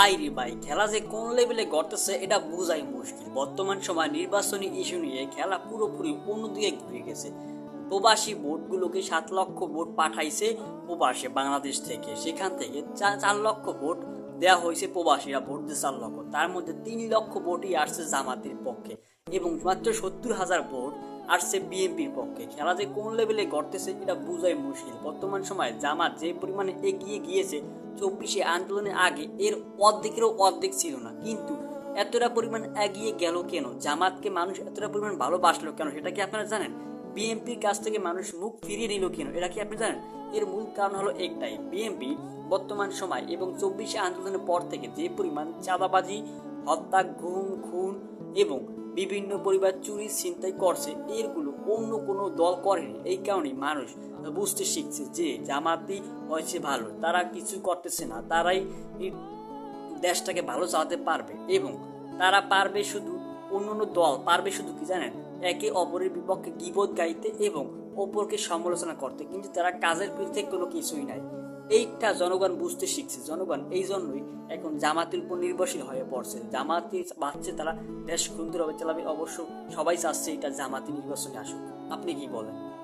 ভাই রে ভাই, খেলা যে কোন লেভেলে গড়তেছে এটা বোঝাই মুশকিল। বর্তমান সময় নির্বাচনী ইস্যু নিয়ে খেলা পুরোপুরি অন্যদিকে ঘুরে গেছে। প্রবাসী ভোটগুলোকে সাত লক্ষ ভোট পাঠাইছে প্রবাসে বাংলাদেশ থেকে। সেখান থেকে চার লক্ষ ভোট দেওয়া হয়েছে প্রবাসীরা, ভোট দিয়ে চার লক্ষ। তার মধ্যে তিন লক্ষ ভোটই আসছে জামাতের পক্ষে এবং মাত্র সত্তর হাজার ভোট আসছে বিএনপির পক্ষে। খেলা যে কোন লেভেলে গড়তেছে এটা বোঝাই মুশকিল। বর্তমান সময়ে জামাত যে পরিমাণে এগিয়ে গিয়েছে চব্বিশে আন্দোলনের আগে এর অর্ধেকেরও অর্ধেক ছিল না। কিন্তু এতটা পরিমাণ এগিয়ে গেল কেন? জামাতকে মানুষ এতটা পরিমাণ ভালোবাসলো কেন? সেটা কি আপনারা জানেন? বিএনপির কাছ থেকে মানুষ মুখ ফিরিয়ে নিল কেন? এটা কি আপনি জানেন? এর মূল কারণ হলো একটাই, বিএনপি বর্তমান সময় এবং চব্বিশে আন্দোলনের পর থেকে যে পরিমাণ চাঁদাবাজি, হত্যা ঘুম খুন এবং বিভিন্ন পরিবার চুরি ছিনতাই করছে, এরগুলো অন্য কোনো দল করেনি এই কারণে মানুষ বুঝতে শিখছে যে জামাতি হয়েছে ভালো, তারা কিছু করতেছে না, তারাই দেশটাকে ভালো চালাতে পারবে এবং তারা পারবে শুধু অন্য অন্য দল, পারবে শুধু কি জানেন? একে অপরের বিপক্ষে গিবোধ গাইতে এবং অপরকে সমালোচনা করতে, কিন্তু তারা কাজের বিরুদ্ধে কোনো কিছুই নাই। এইটা জনগণ বুঝতে শিখছে। জনগণ এই জন্যই এখন জামাতের উপর নির্ভরশীল হয়ে পড়ছে। জামাতে বাচ্চা তারা, দেশ সুন্দরভাবে চালাবে অবশ্য সবাই চাচ্ছে এটা জামাতি নির্বাচনে আসুক। আপনি কি বলেন?